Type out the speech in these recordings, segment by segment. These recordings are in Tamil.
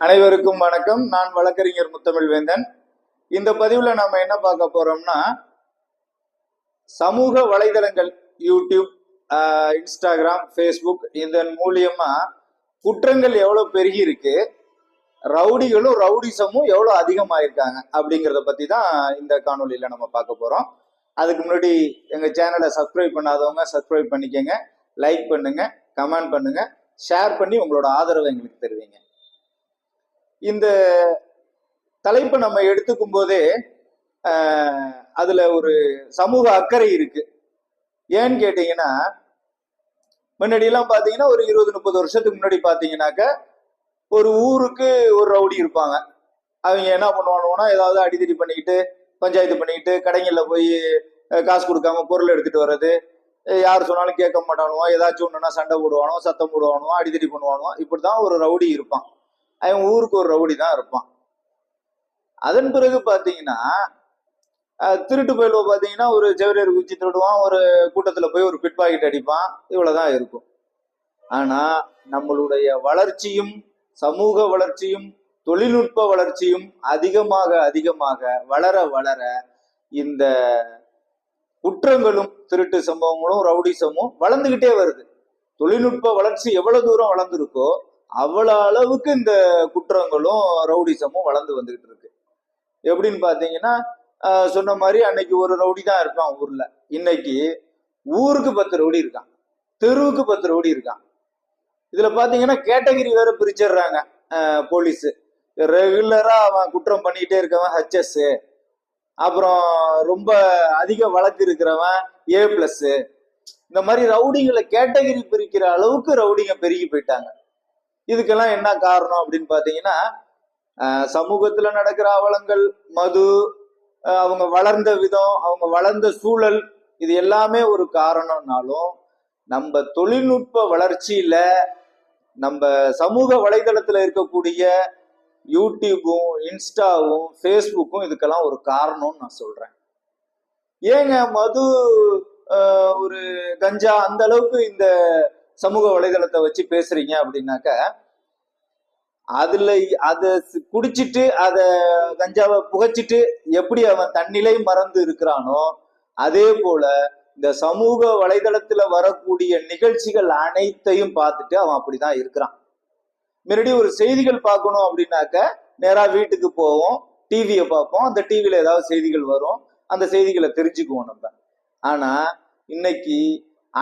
அனைவருக்கும் வணக்கம். நான் வழக்கறிஞர் முத்தமிழ் வேந்தன் இந்த பதிவுல நாம என்ன பார்க்க போறோம்னா சமூக வலைதளங்கள் யூடியூப் இன்ஸ்டாகிராம் ஃபேஸ்புக் இதன் மூலியமா குற்றங்கள் எவ்வளவு பெருகி இருக்கு ரவுடிகளும் ரவுடிசமும் எவ்வளவு அதிகமாயிருக்காங்க அப்படிங்கிறத பத்தி தான் இந்த காணொலியில நம்ம பார்க்க போறோம். அதுக்கு முன்னாடி எங்க சேனலை சப்ஸ்கிரைப் பண்ணாதவங்க சப்ஸ்கிரைப் பண்ணிக்கோங்க லைக் பண்ணுங்க கமெண்ட் பண்ணுங்க ஷேர் பண்ணி உங்களோட ஆதரவை எங்களுக்கு தருவீங்க. இந்த தலைப்பை நம்ம எடுத்துக்கும் போதே அதுல ஒரு சமூக அக்கறை இருக்கு. ஏன்னு கேட்டீங்கன்னா முன்னாடியெல்லாம் பார்த்தீங்கன்னா ஒரு இருபது முப்பது வருஷத்துக்கு முன்னாடி பார்த்தீங்கன்னாக்க ஒரு ஊருக்கு ஒரு ரவுடி இருப்பாங்க. அவங்க என்ன பண்ணுவானுங்கன்னா ஏதாவது அடிதடி பண்ணிக்கிட்டு பஞ்சாயத்து பண்ணிக்கிட்டு கடைங்களில் போய் காசு கொடுக்காம பொருள் எடுத்துகிட்டு வர்றது யார் சொன்னாலும் கேட்க மாட்டானுவோ ஏதாச்சும் ஒன்றுனா சண்டை போடுவானோ சத்தம் போடுவானுவோ அடிதடி இப்படி தான் ஒரு ரவுடி இருப்பான். அவன் ஊருக்கு ஒரு ரவுடி தான் இருப்பான். அதன் பிறகு பார்த்தீங்கன்னா திருட்டு பயிலுவை பார்த்தீங்கன்னா ஒரு ஜெவரியர் குச்சி திருடுவான் ஒரு கூட்டத்தில் போய் ஒரு பிட் பாக்கெட் அடிப்பான். இவ்வளோதான் இருக்கும். ஆனால் நம்மளுடைய வளர்ச்சியும் சமூக வளர்ச்சியும் தொழில்நுட்ப வளர்ச்சியும் அதிகமாக அதிகமாக வளர வளர இந்த குற்றங்களும் திருட்டு சம்பவங்களும் ரவுடிசமும் வளர்ந்துக்கிட்டே வருது. தொழில்நுட்ப வளர்ச்சி எவ்வளவு தூரம் வளர்ந்துருக்கோ அவ்வளவு அளவுக்கு இந்த குற்றங்களும் ரவுடிசமும் வளர்ந்து வந்துகிட்டு இருக்கு. எப்படின்னு பாத்தீங்கன்னா சொன்ன மாதிரி அன்னைக்கு ஒரு ரவுடி தான் இருப்பான் ஊர்ல. இன்னைக்கு ஊருக்கு பத்து ரவுடி இருக்கான் தெருவுக்கு பத்து ரவுடி இருக்கான் இதுல பாத்தீங்கன்னா கேட்டகரி வேற பிரிச்சிடுறாங்க. போலீஸ். ரெகுலரா அவன் குற்றம் பண்ணிக்கிட்டே இருக்கவன் ஹச்எஸ் அப்புறம் ரொம்ப அதிக வழக்கு இருக்கிறவன் ஏ பிளஸ் இந்த மாதிரி ரவுடிங்களை கேட்டகரி பிரிக்கிற அளவுக்கு ரவுடிங்க பெருகி போயிட்டாங்க. இதுக்கெல்லாம் என்ன காரணம் அப்படின்னு பாத்தீங்கன்னா சமூகத்தில் சமூகத்துல நடக்கிற அவலங்கள் மது அவங்க வளர்ந்த விதம் அவங்க வளர்ந்த சூழல் இது எல்லாமே ஒரு காரணம்னாலும் நம்ம தொழில்நுட்ப வளர்ச்சியில நம்ம சமூக வலைதளத்துல இருக்கக்கூடிய யூடியூபும் இன்ஸ்டாவும் ஃபேஸ்புக்கும் இதுக்கெல்லாம் ஒரு காரணம்னு நான் சொல்றேன். ஏங்க மது ஒரு கஞ்சா அந்த அளவுக்கு இந்த சமூக வலைதளத்தை வச்சு பேசுறீங்க அப்படின்னாக்க அதுல அதை குடிச்சிட்டு அத கஞ்சாவை புகைச்சிட்டு எப்படி அவன் தன்னிலை மறந்து இருக்கிறானோ அதே போல இந்த சமூக வலைதளத்துல வரக்கூடிய நிகழ்ச்சிகள் அனைத்தையும் பார்த்துட்டு அவன் அப்படிதான் இருக்கிறான். முன்னாடி ஒரு செய்திகள் பார்க்கணும் அப்படின்னாக்க நேரா வீட்டுக்கு போவோம் டிவியை பார்ப்போம் அந்த டிவியில ஏதாவது செய்திகள் வரும் அந்த செய்திகளை தெரிஞ்சுக்குவோம் நம்ம. ஆனா இன்னைக்கு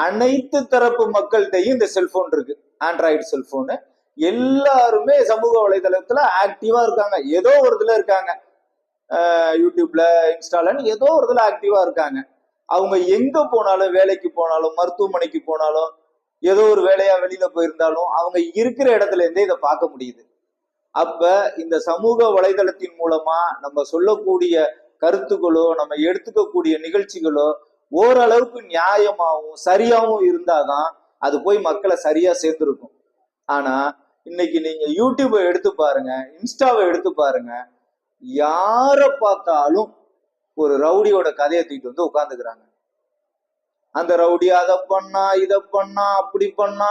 அனைத்து தரப்பு மக்கள்கிட்டையும் இந்த செல்போன் இருக்கு. ஆண்ட்ராய்டு செல்போனு எல்லாருமே சமூக வலைதளத்துல ஆக்டிவா இருக்காங்க. ஏதோ ஒரு இதுல இருக்காங்க. யூடியூப்ல இன்ஸ்டாலன்னு ஏதோ ஒரு இதுல ஆக்டிவா இருக்காங்க. அவங்க எங்க போனாலும் வேலைக்கு போனாலும் மருத்துவமனைக்கு போனாலும் ஏதோ ஒரு வேலையா வெளியில போயிருந்தாலும் அவங்க இருக்கிற இடத்துல இருந்தே இதை பார்க்க முடியுது. அப்ப இந்த சமூக வலைதளத்தின் மூலமா நம்ம சொல்லக்கூடிய கருத்துக்களோ நம்ம எடுத்துக்கக்கூடிய நிகழ்ச்சிகளோ ஓரளவுக்கு நியாயமாகவும் சரியாகவும் இருந்தாதான் அது போய் மக்களை சரியா சேர்ந்துருக்கும். ஆனா இன்னைக்கு நீங்க யூடியூபை எடுத்து பாருங்க இன்ஸ்டாவை எடுத்து பாருங்க யாரை பார்த்தாலும் ஒரு ரவுடியோட கதையை தூக்கிட்டு வந்து உட்காந்துக்கிறாங்க அந்த ரவுடி அதை பண்ணா இதை பண்ணா அப்படி பண்ணா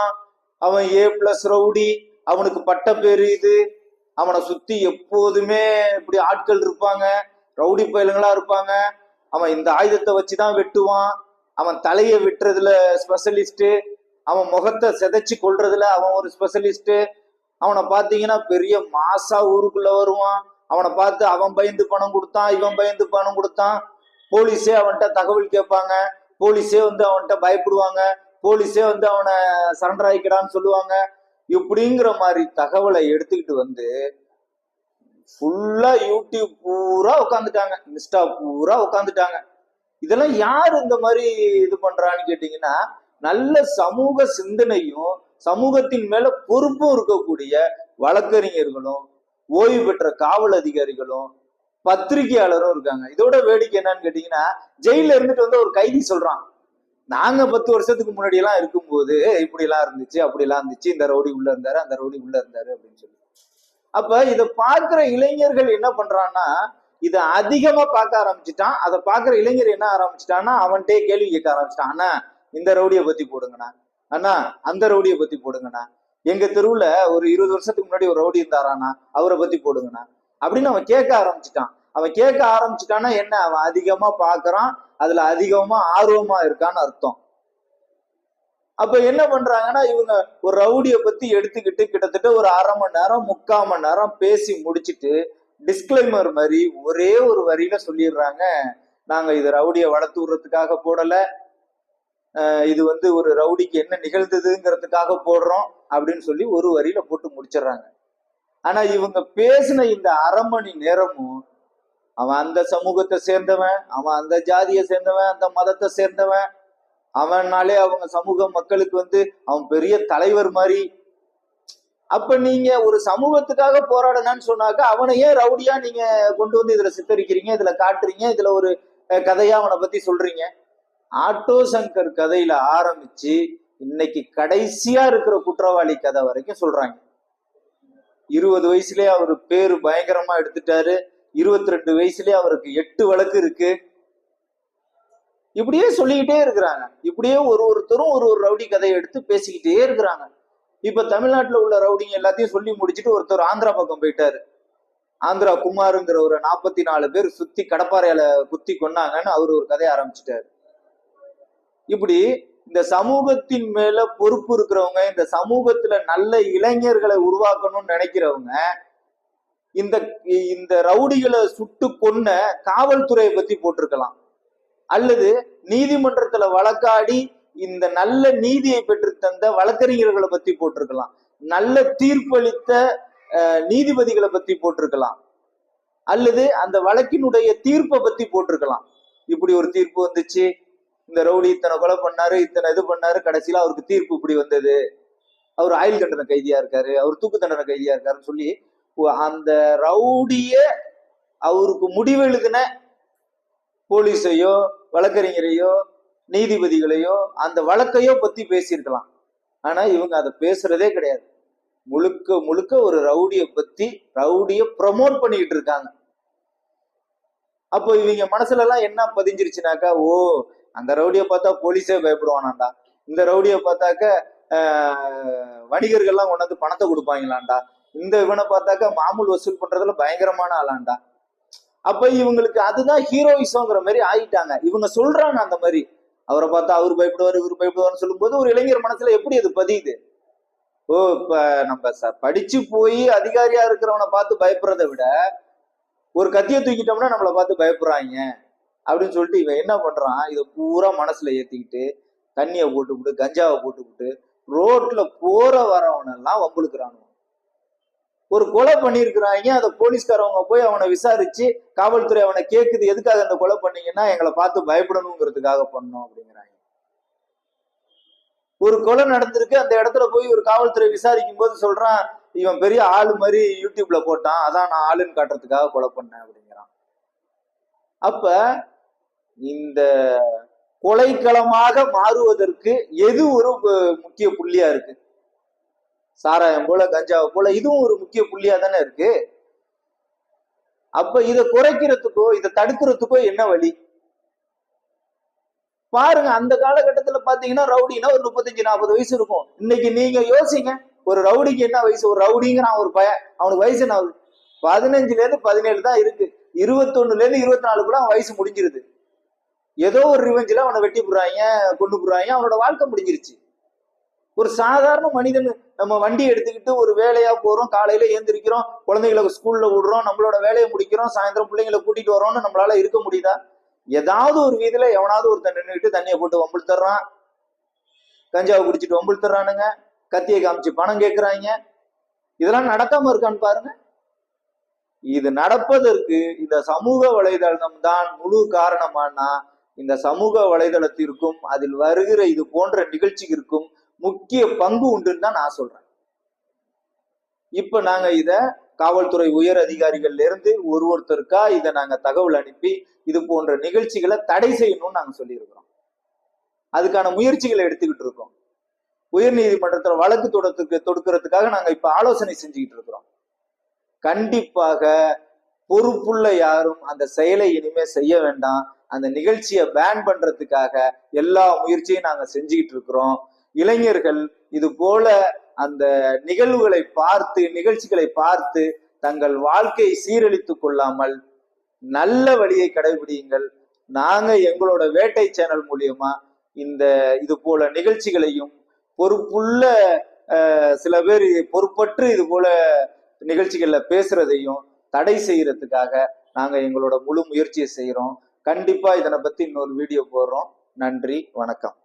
அவன் ஏ பிளஸ் ரவுடி அவனுக்கு பட்ட பேரு இது அவனை சுத்தி எப்போதுமே இப்படி ஆட்கள் இருப்பாங்க ரவுடி பயலுங்களா இருப்பாங்க அவன் இந்த ஆயுதத்தை வச்சுதான் வெட்டுவான். அவன் தலையை வெட்டுறதுல ஸ்பெஷலிஸ்ட்டு அவன் முகத்தை செதைச்சு கொள்றதுல அவன் ஒரு ஸ்பெஷலிஸ்ட்டு அவனை பார்த்தீங்கன்னா பெரிய மாசா ஊருக்குள்ள வருவான். அவனை பார்த்து அவன் பயந்து பணம் கொடுத்தான் இவன் பயந்து பணம் கொடுத்தான். போலீஸே அவன்கிட்ட தகவல் கேட்பாங்க. போலீஸே வந்து அவன்கிட்ட பயப்படுவாங்க. போலீஸே வந்து அவனை சரண்டர் ஆகிக்கிறான்னு சொல்லுவாங்க. இப்படிங்கிற மாதிரி தகவலை எடுத்துக்கிட்டு வந்து ஃபுல்லா யூடியூப் பூரா உட்காந்துட்டாங்க இன்ஸ்டா பூரா உட்காந்துட்டாங்க இதெல்லாம் யார் இந்த மாதிரி இது பண்றான்னு கேட்டீங்கன்னா நல்ல சமூக சிந்தனையும் சமூகத்தின் மேல பொறுப்பும் இருக்கக்கூடிய வழக்கறிஞர்களும் ஓய்வு பெற்ற காவல் அதிகாரிகளும் பத்திரிகையாளரும் இருக்காங்க. இதோட வேடிக்கை என்னன்னு கேட்டீங்கன்னா ஜெயில இருந்துட்டு வந்து ஒரு கைதி சொல்றான். நாங்க பத்து வருஷத்துக்கு முன்னாடி எல்லாம் இருக்கும்போது இப்படி எல்லாம் இருந்துச்சு அப்படி எல்லாம் இருந்துச்சு இந்த ரவுடி உள்ள இருந்தாரு அந்த ரவுடி உள்ள இருந்தாரு அப்படின்னு சொல்லி. அப்ப இதை பார்க்கிற இளைஞர்கள் என்ன பண்றான்னா இதை அதிகமா பார்க்க ஆரம்பிச்சுட்டான். அதை பார்க்குற இளைஞர் என்ன ஆரம்பிச்சிட்டான்னா அவன்கிட்டயே கேள்வி கேட்க ஆரம்பிச்சிட்டான். அண்ணா இந்த ரவுடியை பத்தி போடுங்கண்ணா. அண்ணா அந்த ரவுடியை பத்தி போடுங்கண்ணா. எங்க தெருவுல ஒரு இருபது வருஷத்துக்கு முன்னாடி ஒரு ரவுடி இருந்தாரானா அவரை பத்தி போடுங்கண்ணா. அப்படின்னு அவன் கேட்க ஆரம்பிச்சிட்டான். அவன் கேட்க ஆரம்பிச்சிட்டான்னா என்ன? அவன் அதிகமா பாக்குறான் அதுல அதிகமா ஆர்வமா இருக்கான்னு அர்த்தம். அப்ப என்ன பண்றாங்கன்னா இவங்க ஒரு ரவுடியை பத்தி எடுத்துக்கிட்டு கிட்டத்தட்ட ஒரு அரை மணி நேரம் முக்கால் மணி நேரம் பேசி முடிச்சுட்டு டிஸ்கிளைமர் மாதிரி ஒரே ஒரு வரியில சொல்லிடுறாங்க. நாங்க இது ரவுடியை வளர்த்து விடுறதுக்காக போடல. இது வந்து ஒரு ரவுடிக்கு என்ன நிகழ்ந்ததுங்கிறதுக்காக போடுறோம் அப்படின்னு சொல்லி ஒரு வரியில போட்டு முடிச்சிடுறாங்க. ஆனா இவங்க பேசின இந்த அரை மணி நேரமும் அவன் அந்த சமூகத்தை சேர்ந்தவன் அவன் அந்த ஜாதியை சேர்ந்தவன் அந்த மதத்தை சேர்ந்தவன் அவனாலே அவங்க சமூக மக்களுக்கு வந்து அவன் பெரிய தலைவர் மாதிரி. அப்ப நீங்க ஒரு சமூகத்துக்காக போராடணும்னு சொன்னாக்க அவனை ஏன் ரவுடியா நீங்க கொண்டு வந்து இதுல சித்தரிக்கிறீங்க? இதுல காட்டுறீங்க? இதுல ஒரு கதையா அவனை பத்தி சொல்றீங்க? ஆட்டோ சங்கர் கதையில ஆரம்பிச்சு இன்னைக்கு கடைசியா இருக்கிற குற்றவாளி கதை வரைக்கும் சொல்றாங்க. இருபது வயசுலயே அவர் பேரு பயங்கரமா எடுத்துட்டாரு. இருபத்தி ரெண்டு வயசுலயே அவருக்கு எட்டு வழக்கு இருக்கு. இப்படியே சொல்லிக்கிட்டே இருக்கிறாங்க. இப்படியே ஒரு ஒருத்தரும் ஒரு ஒரு ரவுடி கதையை எடுத்து பேசிக்கிட்டே இருக்கிறாங்க. இப்ப தமிழ்நாட்டுல உள்ள ரவுடிங்க எல்லாத்தையும் சொல்லி முடிச்சுட்டு ஒருத்தர் ஆந்திரா பக்கம் போயிட்டாரு. ஆந்திரா குமாருங்கிற ஒரு நாற்பத்தி நாலு பேர் சுத்தி கடப்பாறையால குத்தி கொன்னாங்கன்னு அவர் ஒரு கதையை ஆரம்பிச்சிட்டாரு. இப்படி இந்த சமூகத்தின் மேல பொறுப்பு இருக்கிறவங்க இந்த சமூகத்துல நல்ல இளைஞர்களை உருவாக்கணும்னு நினைக்கிறவங்க இந்த இந்த ரவுடிகளை சுட்டு கொன்ன காவல்துறையை பத்தி போட்டிருக்கலாம். அல்லது நீதிமன்றத்துல வழக்காடி இந்த நல்ல நீதியை பெற்று தந்த வழக்கறிஞர்களை பத்தி போட்டிருக்கலாம். நல்ல தீர்ப்பளித்த நீதிபதிகளை பத்தி போட்டிருக்கலாம். அல்லது அந்த வழக்கினுடைய தீர்ப்பை பத்தி போட்டிருக்கலாம். இப்படி ஒரு தீர்ப்பு வந்துச்சு. இந்த ரவுடி இத்தனை கொலை பண்ணாரு இத்தனை இது பண்ணாரு கடைசியில அவருக்கு தீர்ப்பு இப்படி வந்தது. அவர் ஆயுள் தண்டனை கைதியா இருக்காரு அவர் தூக்கு தண்டனை கைதியா இருக்காருன்னு சொல்லி அந்த ரவுடிய அவருக்கு முடிவெழுதின போலீஸையோ வழக்கறிஞரையோ நீதிபதிகளையோ அந்த வழக்கையோ பத்தி பேசியிருக்கலாம். ஆனா இவங்க அதை பேசுறதே கிடையாது. முழுக்க முழுக்க ஒரு ரவுடிய பத்தி ரவுடிய ப்ரமோட் பண்ணிக்கிட்டு இருக்காங்க. அப்போ இவங்க மனசுல எல்லாம் என்ன பதிஞ்சிருச்சுனாக்கா ஓ அந்த ரவுடிய பார்த்தா போலீஸே பயப்படுவானாண்டா. இந்த ரவுடிய பார்த்தாக்க ஆஹ், வணிகர்கள்லாம் கொண்டாந்து பணத்தை கொடுப்பாங்களாண்டா. இந்த இவனை பார்த்தாக்க மாமூல் வசூல் பண்றதுல பயங்கரமான ஆளாண்டா. அப்ப இவங்களுக்கு அதுதான் ஹீரோயிசம்ங்கிற மாதிரி ஆயிட்டாங்க. இவங்க சொல்றாங்க அந்த மாதிரி. அவரை பார்த்தா அவர் பயப்படுவார் இவர் பயப்படுவார்னு சொல்லும்போது ஒரு இளைஞர் மனசுல எப்படி அது பதியுது? ஓ இப்ப நம்ம ச- படிச்சு போய் அதிகாரியா இருக்கிறவனை பார்த்து பயப்படுறதை விட ஒரு கத்தியை தூக்கிட்டோம்னா நம்மளை பார்த்து பயப்படுறாங்க அப்படின்னு சொல்லிட்டு இவன் என்ன பண்றான்? இதை பூரா மனசுல ஏத்திக்கிட்டு தண்ணியை போட்டுவிட்டு கஞ்சாவை போட்டுவிட்டு ரோட்ல போற வரவனெல்லாம் வம்புழுக்கிறானு ஒரு கொலை பண்ணியிருக்கிறாங்க. அதை போலீஸ்காரவங்க போய் அவனை விசாரிச்சு காவல்துறை அவனை கேக்குது. எதுக்காக அந்த கொலை பண்ணீங்கன்னா எங்களை பார்த்து பயப்படணுங்கிறதுக்காக பண்ணோம் அப்படிங்கிறாங்க. ஒரு கொலை நடந்திருக்கு. அந்த இடத்துல போய் ஒரு காவல்துறை விசாரிக்கும் போது சொல்றான் இவன் பெரிய ஆளு மாதிரி யூடியூப்ல போட்டான். அதான் நான் ஆளுன்னு காட்டுறதுக்காக கொலை பண்ணேன். அப்படிங்கிறான். அப்ப இந்த கொலைக்களமாக மாறுவதற்கு எது ஒரு முக்கிய புள்ளியா இருக்கு? சாராயம் போல கஞ்சாவை போல இதுவும் ஒரு முக்கிய புள்ளியா தானே இருக்கு? அப்ப இதை குறைக்கிறதுக்கோ இதை தடுக்கிறதுக்கோ என்ன வழி? பாருங்க அந்த காலகட்டத்துல பாத்தீங்கன்னா ரவுடினா ஒரு முப்பத்தஞ்சு நாற்பது வயசு இருக்கும். இன்னைக்கு நீங்க யோசிங்க ஒரு ரவுடிக்கு என்ன வயசு? ஒரு ரவுடிங்கிறான் ஒரு பையன். அவனுக்கு வயசு என்ன ஆகுது? பதினஞ்சுல இருந்து பதினேழு தான் இருக்கு. இருபத்தொன்னுல இருந்து இருபத்தி நாலுக்குள்ள அவன் வயசு முடிஞ்சிருது. ஏதோ ஒரு ரிவெஞ்சில் அவனை வெட்டி போடுறாங்க கொண்டு போடுறாங்க அவனோட வாழ்க்கை முடிஞ்சிருச்சு. ஒரு சாதாரண மனிதன் நம்ம வண்டி எடுத்துக்கிட்டு ஒரு வேலையா போறோம் காலையில ஏந்திரிக்கிறோம் குழந்தைகளை ஸ்கூல்ல விடுறோம் நம்மளோட வேலையை முடிக்கிறோம் சாயந்தரம் பிள்ளைங்களை கூட்டிட்டு வரோம்னு நம்மளால இருக்க முடியுதா? ஏதாவது ஒரு வீதியில எவனாவது ஒருத்தன் நின்றுட்டு தண்ணியை போட்டு வம்பிழ் தர்றான் கஞ்சாவை குடிச்சிட்டு வம்பிழ் கத்தியை காமிச்சு பணம் கேட்கறாங்க இதெல்லாம் நடக்காம இருக்கான்னு பாருங்க. இது நடப்பதற்கு இந்த சமூக வலைதளம் தான் முழு காரணமானா இந்த சமூக வலைதளத்திற்கும் அதில் வருகிற இது போன்ற நிகழ்ச்சிகளுக்கும் முக்கிய பங்கு உண்டுன்னு தான் நான் சொல்றேன். இப்ப நாங்க இத காவல்துறை உயர் அதிகாரிகள்ல இருந்து ஒரு ஒருத்தருக்கா இதை நாங்க தகவல் அனுப்பி இது போன்ற நிகழ்ச்சிகளை தடை செய்யணும்னு நாங்க சொல்லியிருக்கிறோம். அதுக்கான முயற்சிகளை எடுத்துக்கிட்டு இருக்கோம். உயர் நீதிமன்றத்துல வழக்கு தொடத்துக்கு தொடுக்கிறதுக்காக நாங்க இப்ப ஆலோசனை செஞ்சுக்கிட்டு இருக்கிறோம். கண்டிப்பாக பொறுப்புள்ள யாரும் அந்த செயலை இனிமே செய்ய வேண்டாம். அந்த நிகழ்ச்சியை பேன் பண்றதுக்காக எல்லா முயற்சியும் நாங்க செஞ்சுக்கிட்டு இருக்கிறோம். இளைஞர்கள் இது போல அந்த நிகழ்வுகளை பார்த்து நிகழ்ச்சிகளை பார்த்து தங்கள் வாழ்க்கையை சீரழித்துக் கொள்ளாமல் நல்ல வழியை கடைபிடியுங்கள். நாங்க எங்களோட வேட்டை சேனல் மூலியமா இந்த இது போல நிகழ்ச்சிகளையும் பொறுப்புள்ள சில பேர் பொறுப்பற்று இது போல நிகழ்ச்சிகள்ல பேசுறதையும் தடை செய்யறதுக்காக நாங்க எங்களோட முழு முயற்சியை செய்யறோம் கண்டிப்பா இதனை பத்தி இன்னொரு வீடியோ போடுறோம். நன்றி வணக்கம்.